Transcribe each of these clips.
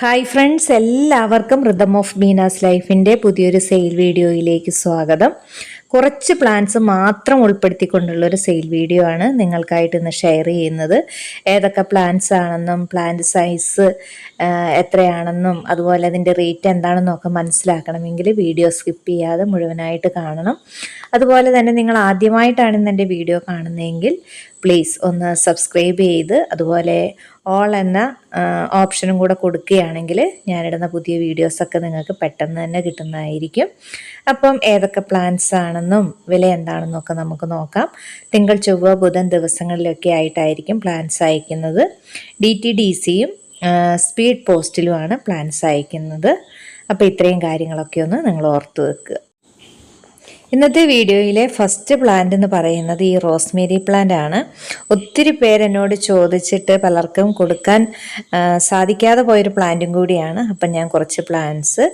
Hi friends എല്ലാവർക്കും rhythm of Beena's ലൈഫിന്റെ പുതിയൊരു സെയിൽ വീഡിയോയിലേക്ക് സ്വാഗതം. കുറച്ച് പ്ലാൻസ് മാത്രം ഉൾപ്പെടുത്തിക്കൊണ്ടുള്ളൊരു സെയിൽ വീഡിയോ ആണ് നിങ്ങൾക്കായിട്ട് ഇന്ന് ഷെയർ ചെയ്യുന്നത്. ഏതൊക്കെ പ്ലാൻസ് ആണെന്നും പ്ലാന്റ് സൈസ് എത്രയാണെന്നും അതുപോലെ അതിന്റെ റേറ്റ് എന്താണെന്നും ഒക്കെ മനസ്സിലാക്കണമെങ്കിൽ വീഡിയോ സ്കിപ്പ് ചെയ്യാതെ മുഴുവനായിട്ട് കാണണം. അതുപോലെ തന്നെ നിങ്ങൾ ആദ്യമായിട്ടാണ് ഇന്ന് എന്റെ വീഡിയോ കാണുന്നതെങ്കിൽ പ്ലീസ് ഒന്ന് സബ്സ്ക്രൈബ് ചെയ്ത് അതുപോലെ ഓൾ എന്ന ഓപ്ഷനും കൂടെ കൊടുക്കുകയാണെങ്കിൽ ഞാനിടുന്ന പുതിയ വീഡിയോസൊക്കെ നിങ്ങൾക്ക് പെട്ടെന്ന് തന്നെ കിട്ടുന്നതായിരിക്കും. അപ്പം ഏതൊക്കെ പ്ലാൻസ് ആണെന്നും വില എന്താണെന്നും ഒക്കെ നമുക്ക് നോക്കാം. തിങ്കൾ ചൊവ്വ ബുധൻ ദിവസങ്ങളിലൊക്കെ ആയിട്ടായിരിക്കും പ്ലാൻസ് അയക്കുന്നത്. ഡി ടി ഡി സിയും സ്പീഡ് പോസ്റ്റിലുമാണ് പ്ലാൻസ് അയക്കുന്നത്. അപ്പോൾ ഇത്രയും കാര്യങ്ങളൊക്കെ ഒന്ന് നിങ്ങൾ ഓർത്ത് വെക്കുക. ഇന്നത്തെ വീഡിയോയിലെ ഫസ്റ്റ് പ്ലാന്റ് എന്ന് പറയുന്നത് ഈ റോസ്മേരി പ്ലാന്റ് ആണ്. ഒത്തിരി പേരെന്നോട് ചോദിച്ചിട്ട് പലർക്കും കൊടുക്കാൻ സാധിക്കാതെ പോയൊരു പ്ലാന്റും കൂടിയാണ്. അപ്പം ഞാൻ കുറച്ച് പ്ലാന്റ്സ്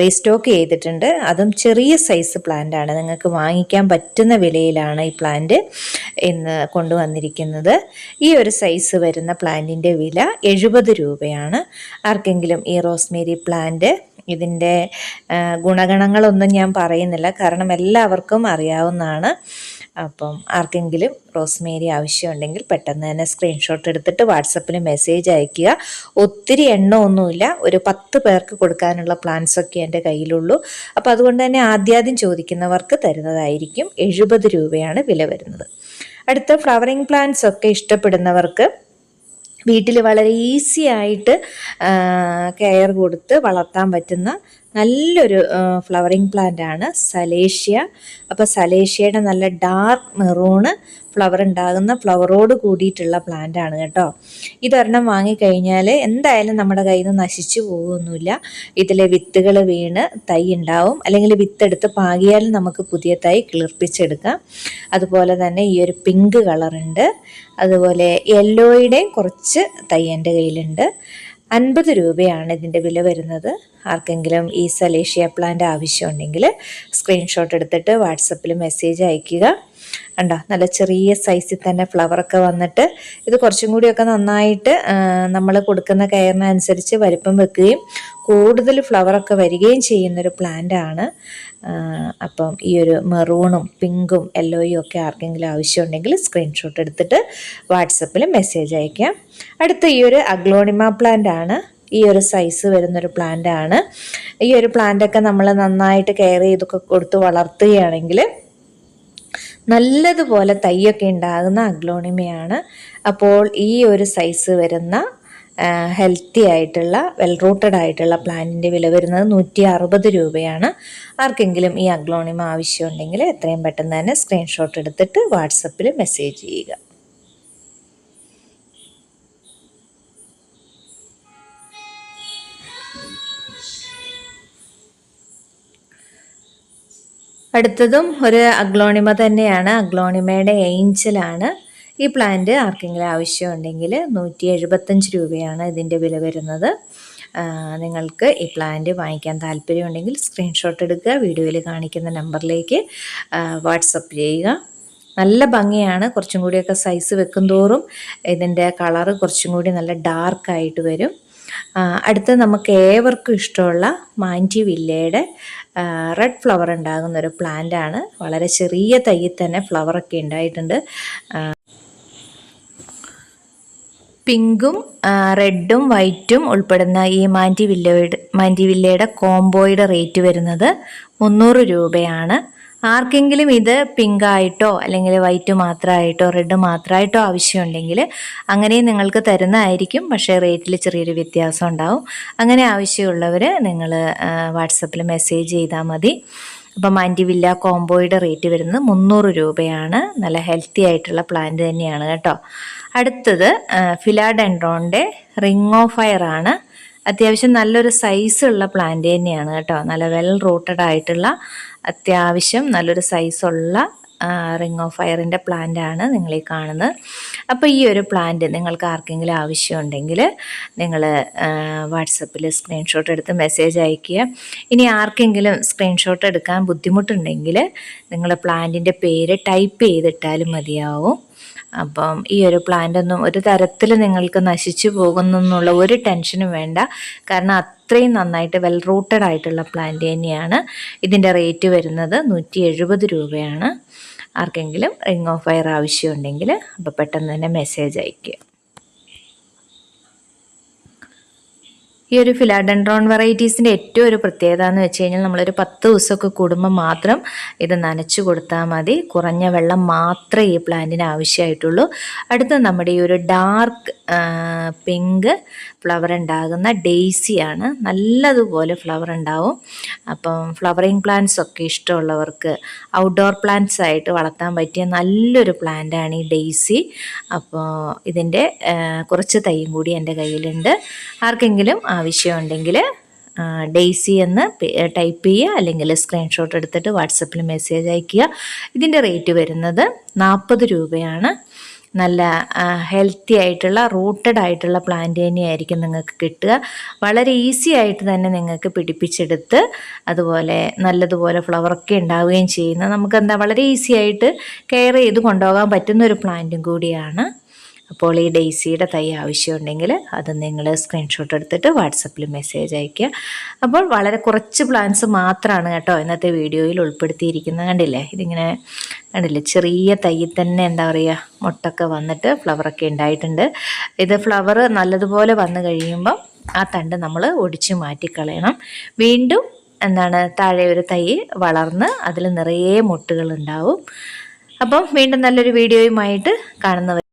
റീസ്റ്റോക്ക് ചെയ്തിട്ടുണ്ട്. അതും ചെറിയ സൈസ് പ്ലാന്റ് ആണ്. നിങ്ങൾക്ക് വാങ്ങിക്കാൻ പറ്റുന്ന വിലയിലാണ് ഈ പ്ലാന്റ് ഇന്ന് കൊണ്ടുവന്നിരിക്കുന്നത്. ഈ ഒരു സൈസ് വരുന്ന പ്ലാന്റിന്റെ വില എഴുപത് രൂപയാണ്. ആർക്കെങ്കിലും ഈ റോസ്മേരി പ്ലാന്റ് ഇതിന്റെ ഗുണഗണങ്ങളൊന്നും ഞാൻ പറയുന്നില്ല. കാരണം എല്ലാവർക്കും അറിയാവുന്നതാണ്. അപ്പം ആർക്കെങ്കിലും റോസ്മേരി ആവശ്യമുണ്ടെങ്കിൽ പെട്ടെന്ന് തന്നെ സ്ക്രീൻഷോട്ട് എടുത്തിട്ട് വാട്സപ്പിൽ മെസ്സേജ് അയക്കുക ഒത്തിരി എണ്ണമൊന്നുമില്ല. ഒരു പത്ത് പേർക്ക് കൊടുക്കാനുള്ള പ്ലാൻസൊക്കെ എന്റെ കയ്യിലുള്ളൂ. അപ്പോൾ അതുകൊണ്ട് തന്നെ ആദ്യാദ്യം ചോദിക്കുന്നവർക്ക് തരുന്നതായിരിക്കും. എഴുപത് രൂപയാണ് വില വരുന്നത്. അടുത്ത ഫ്ലവറിങ് പ്ലാന്റ്സ് ഒക്കെ ഇഷ്ടപ്പെടുന്നവർക്ക് വീട്ടിൽ വളരെ ഈസി ആയിട്ട് കെയർ കൊടുത്ത് വളർത്താൻ പറ്റുന്ന നല്ലൊരു ഫ്ലവറിങ് പ്ലാന്റ് ആണ് സലേഷ്യ. അപ്പോൾ സലേഷ്യയുടെ നല്ല ഡാർക്ക് മെറൂണ് ഫ്ലവർ ഉണ്ടാകുന്ന ഫ്ലവറോട് കൂടിയിട്ടുള്ള പ്ലാന്റ് ആണ് കേട്ടോ. ഇതൊരെണ്ണം വാങ്ങിക്കഴിഞ്ഞാൽ എന്തായാലും നമ്മുടെ കയ്യിൽ നിന്ന് നശിച്ചു പോകുമൊന്നുമില്ല ഇതിലെ വിത്തുകൾ വീണ് തൈ ഉണ്ടാവും. അല്ലെങ്കിൽ വിത്തെടുത്ത് പാകിയാലും നമുക്ക് പുതിയ തൈ കിളിർപ്പിച്ചെടുക്കാം. അതുപോലെ തന്നെ ഈ ഒരു പിങ്ക് കളറുണ്ട് അതുപോലെ യെല്ലോയുടെയും കുറച്ച് തൈ എന്റെ കയ്യിലുണ്ട്. അൻപത് രൂപയാണ് ഇതിന്റെ വില വരുന്നത്. ആർക്കെങ്കിലും ഈ സലേഷ്യ പ്ലാന്റ് ആവശ്യമുണ്ടെങ്കിൽ സ്ക്രീൻഷോട്ട് എടുത്തിട്ട് വാട്സപ്പിൽ മെസ്സേജ് അയയ്ക്കുക. കണ്ടോ? നല്ല ചെറിയ സൈസിൽ തന്നെ ഫ്ലവറൊക്കെ വന്നിട്ട് ഇത് കുറച്ചും കൂടിയൊക്കെ നന്നായിട്ട് നമ്മൾ കൊടുക്കുന്ന കെയറിനനുസരിച്ച് വലിപ്പം വെക്കുകയും കൂടുതൽ ഫ്ലവറൊക്കെ വരികയും ചെയ്യുന്നൊരു ആണ്. അപ്പം ഈ ഒരു മെറൂണും പിങ്കും യെല്ലോയും ഒക്കെ ആർക്കെങ്കിലും ആവശ്യമുണ്ടെങ്കിൽ സ്ക്രീൻഷോട്ട് എടുത്തിട്ട് വാട്സപ്പിൽ മെസ്സേജ് അയക്കാം അടുത്ത ഈ ഒരു അഗ്ലോണിമ പ്ലാന്റ് ആണ്. ഈ ഒരു സൈസ് വരുന്നൊരു പ്ലാന്റ് ആണ്. ഈ ഒരു പ്ലാന്റ് ഒക്കെ നമ്മൾ നന്നായിട്ട് കെയർ ചെയ്തൊക്കെ കൊടുത്ത് വളർത്തുകയാണെങ്കിൽ നല്ലതുപോലെ തൈയൊക്കെ ഉണ്ടാകുന്ന അഗ്ലോണിമയാണ്. അപ്പോൾ ഈ ഒരു സൈസ് വരുന്ന ഹെൽത്തി ആയിട്ടുള്ള വെൽ റൂട്ടഡ് ആയിട്ടുള്ള പ്ലാന്റിന്റെ വില വരുന്നത് നൂറ്റി അറുപത് രൂപയാണ്. ആർക്കെങ്കിലും ഈ അഗ്ലോണിമ ആവശ്യമുണ്ടെങ്കിൽ എത്രയും പെട്ടെന്ന് തന്നെ സ്ക്രീൻഷോട്ട് എടുത്തിട്ട് വാട്സപ്പിൽ മെസ്സേജ് ചെയ്യുക. അടുത്തതും ഒരു അഗ്ലോണിമ തന്നെയാണ്. അഗ്ലോണിമയുടെ ഏഞ്ചലാണ്. ഈ പ്ലാന്റ് ആർക്കെങ്കിലും ആവശ്യമുണ്ടെങ്കിൽ നൂറ്റി എഴുപത്തഞ്ച് രൂപയാണ് ഇതിന്റെ വില വരുന്നത്. നിങ്ങൾക്ക് ഈ പ്ലാന്റ് വാങ്ങിക്കാൻ താല്പര്യമുണ്ടെങ്കിൽ സ്ക്രീൻഷോട്ട് എടുക്കുക വീഡിയോയിൽ കാണിക്കുന്ന നമ്പറിലേക്ക് വാട്സപ്പ് ചെയ്യുക. നല്ല ഭംഗിയാണ്. കുറച്ചും കൂടിയൊക്കെ സൈസ് വെക്കും തോറും ഇതിന്റെ കളറ് കുറച്ചും കൂടി നല്ല ഡാർക്കായിട്ട് വരും. അടുത്ത് നമുക്ക് ഏവർക്കും ഇഷ്ടമുള്ള മാന്റി വില്ലയുടെ റെഡ് ഫ്ലവർ ഉണ്ടാകുന്ന ഒരു പ്ലാന്റ് ആണ്. വളരെ ചെറിയ തൈയിൽ തന്നെ ഫ്ലവറൊക്കെ ഉണ്ടായിട്ടുണ്ട്. പിങ്കും റെഡും വൈറ്റും ഉൾപ്പെടുന്ന ഈ മാന്റി വില്ലയുടെ മാന്റി വില്ലയുടെ കോംബോയുടെ റേറ്റ് വരുന്നത് മുന്നൂറ് രൂപയാണ്. ആർക്കെങ്കിലും ഇത് പിങ്കായിട്ടോ അല്ലെങ്കിൽ വൈറ്റ് മാത്രമായിട്ടോ റെഡ് മാത്രമായിട്ടോ ആവശ്യമുണ്ടെങ്കിൽ അങ്ങനെ നിങ്ങൾക്ക് തരുന്നതായിരിക്കും. പക്ഷേ റേറ്റിൽ ചെറിയൊരു വ്യത്യാസം ഉണ്ടാവും. അങ്ങനെ ആവശ്യമുള്ളവർ നിങ്ങൾ വാട്സപ്പിൽ മെസ്സേജ് ചെയ്താൽ മതി. അപ്പം വില്ല കോംബോയുടെ റേറ്റ് വരുന്നത് മുന്നൂറ് രൂപയാണ്. നല്ല ഹെൽത്തി ആയിട്ടുള്ള പ്ലാന്റ് തന്നെയാണ് കേട്ടോ. അടുത്തത് ഫിലാഡെൻഡ്രോണിന്റെ റിംഗ് ഓഫ് ഫയർ ആണ് അത്യാവശ്യം നല്ലൊരു സൈസ് ഉള്ള പ്ലാന്റ് തന്നെയാണ് കേട്ടോ. നല്ല വെൽ റൂട്ടഡ് ആയിട്ടുള്ള അത്യാവശ്യം നല്ലൊരു സൈസുള്ള റിംഗ് ഓഫ് ഫയറിന്റെ പ്ലാന്റ് ആണ് നിങ്ങൾ ഈ കാണുന്നത്. അപ്പോൾ ഈ ഒരു പ്ലാന്റ് നിങ്ങൾക്ക് ആർക്കെങ്കിലും ആവശ്യമുണ്ടെങ്കിൽ നിങ്ങൾ വാട്സപ്പിൽ സ്ക്രീൻഷോട്ട് എടുത്ത് മെസ്സേജ് അയയ്ക്കുക. ഇനി ആർക്കെങ്കിലും സ്ക്രീൻഷോട്ട് എടുക്കാൻ ബുദ്ധിമുട്ടുണ്ടെങ്കിൽ നിങ്ങൾ പ്ലാന്റിന്റെ പേര് ടൈപ്പ് ചെയ്തിട്ടാലും മതിയാവും. അപ്പം ഈ ഒരു പ്ലാന്റ് ഒന്നും ഒരു തരത്തിൽ നിങ്ങൾക്ക് നശിച്ചു പോകുന്നെന്നുള്ള ഒരു ടെൻഷനും വേണ്ട. കാരണം അത്രയും നന്നായിട്ട് വെൽ റൂട്ടഡ് ആയിട്ടുള്ള പ്ലാന്റ് തന്നെയാണ്. ഇതിന്റെ റേറ്റ് വരുന്നത് നൂറ്റി എഴുപത് രൂപയാണ്. ആർക്കെങ്കിലും റിംഗ് ഓഫ് ഫയർ ആവശ്യമുണ്ടെങ്കിൽ അപ്പോൾ പെട്ടെന്ന് തന്നെ മെസ്സേജ് അയയ്ക്കുക ഈ ഒരു ഫിലാഡൻഡ്രോൺ വെറൈറ്റീസിന്റെ ഏറ്റവും ഒരു പ്രത്യേകത എന്ന് വെച്ച് കഴിഞ്ഞാൽ നമ്മളൊരു പത്ത് ദിവസമൊക്കെ കൂടുമ്പോൾ മാത്രം ഇത് നനച്ചു കൊടുത്താൽ മതി. കുറഞ്ഞ വെള്ളം മാത്രമേ ഈ പ്ലാന്റിന് ആവശ്യമായിട്ടുള്ളൂ. അടുത്ത നമ്മുടെ ഈ ഒരു ഡാർക്ക് പിങ്ക് ഫ്ലവർ ഉണ്ടാകുന്ന ഡെയ്സിയാണ്. നല്ലതുപോലെ ഫ്ലവർ ഉണ്ടാവും. അപ്പം ഫ്ലവറിങ് പ്ലാന്റ്സ് ഒക്കെ ഇഷ്ടമുള്ളവർക്ക് ഔട്ട്ഡോർ പ്ലാന്റ്സ് ആയിട്ട് വളർത്താൻ പറ്റിയ നല്ലൊരു പ്ലാന്റാണ് ഈ ഡെയ്സി. അപ്പോൾ ഇതിന്റെ കുറച്ച് തൈയും കൂടി എന്റെ കയ്യിലുണ്ട്. ആർക്കെങ്കിലും ആവശ്യമുണ്ടെങ്കിൽ ഡെയ്സി എന്ന് ടൈപ്പ് ചെയ്യുക അല്ലെങ്കിൽ സ്ക്രീൻഷോട്ട് എടുത്തിട്ട് വാട്സപ്പിൽ മെസ്സേജ് അയയ്ക്കുക ഇതിന്റെ റേറ്റ് വരുന്നത് നാൽപ്പത് രൂപയാണ്. നല്ല ഹെൽത്തി ആയിട്ടുള്ള റൂട്ടഡ് ആയിട്ടുള്ള പ്ലാന്റ് തന്നെയായിരിക്കും നിങ്ങൾക്ക് കിട്ടുക. വളരെ ഈസി ആയിട്ട് തന്നെ നിങ്ങൾക്ക് പിടിപ്പിച്ചെടുത്ത് അതുപോലെ നല്ലതുപോലെ ഫ്ലവറൊക്കെ ഉണ്ടാവുകയും ചെയ്യുന്ന നമുക്ക് എന്താ വളരെ ഈസി ആയിട്ട് കെയർ ചെയ്ത് കൊണ്ടുപോകാൻ പറ്റുന്ന ഒരു പ്ലാന്റും കൂടിയാണ്. അപ്പോൾ ഈ ഡെയ്സിയുടെ തൈ ആവശ്യമുണ്ടെങ്കിൽ അത് നിങ്ങൾ സ്ക്രീൻഷോട്ട് എടുത്തിട്ട് വാട്സപ്പിൽ മെസ്സേജ് അയയ്ക്കുക. അപ്പോൾ വളരെ കുറച്ച് പ്ലാൻസ് മാത്രമാണ് കേട്ടോ ഇന്നത്തെ വീഡിയോയിൽ ഉൾപ്പെടുത്തിയിരിക്കുന്നത്. കണ്ടില്ലേ? ഇതിങ്ങനെ കണ്ടില്ലേ? ചെറിയ തൈ തന്നെ എന്താ പറയുക മുട്ടൊക്കെ വന്നിട്ട് ഫ്ലവറൊക്കെ ഉണ്ടായിട്ടുണ്ട്. ഇത് ഫ്ലവർ നല്ലതുപോലെ വന്നു കഴിയുമ്പം ആ തണ്ട് നമ്മൾ ഒടിച്ചു മാറ്റിക്കളയണം. വീണ്ടും എന്താണ് താഴെ ഒരു തൈ വളർന്ന് അതിൽ നിറയെ മുട്ടുകൾ ഉണ്ടാവും. അപ്പം വീണ്ടും നല്ലൊരു വീഡിയോയുമായിട്ട് കാണുന്നവർ